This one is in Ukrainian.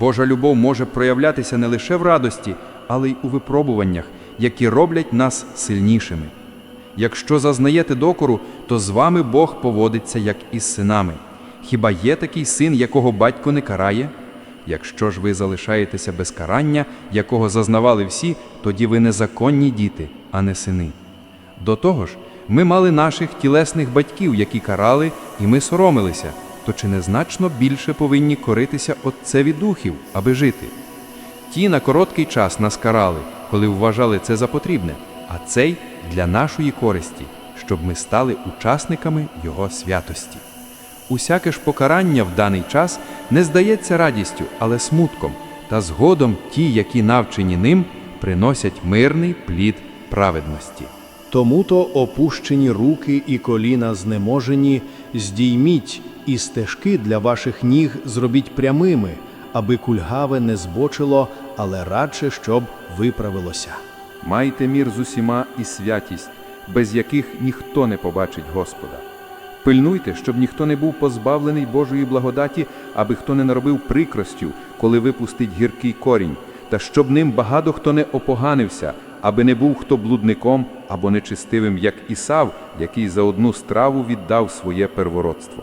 Божа любов може проявлятися не лише в радості, але й у випробуваннях, які роблять нас сильнішими. Якщо зазнаєте докору, то з вами Бог поводиться як із синами. Хіба є такий син, якого батько не карає? Якщо ж ви залишаєтеся без карання, якого зазнавали всі, тоді ви незаконні діти, а не сини. До того ж, ми мали наших тілесних батьків, які карали, і ми соромилися, то чи не значно більше повинні коритися Отцеві духів, аби жити? Ті на короткий час нас карали, коли вважали це за потрібне, а цей для нашої користі, щоб ми стали учасниками Його святості. Усяке ж покарання в даний час не здається радістю, але смутком, та згодом ті, які навчені ним, приносять мирний плід праведності. Тому то опущені руки і коліна знеможені, здійміть і стежки для ваших ніг зробіть прямими, аби кульгаве не збочило, але радше, щоб виправилося. Майте мір з усіма і святість, без яких ніхто не побачить Господа. Пильнуйте, щоб ніхто не був позбавлений Божої благодаті, аби хто не наробив прикростю, коли випустить гіркий корінь, та щоб ним багато хто не опоганився, аби не був хто блудником або нечистивим, як Ісав, який за одну страву віддав своє первородство.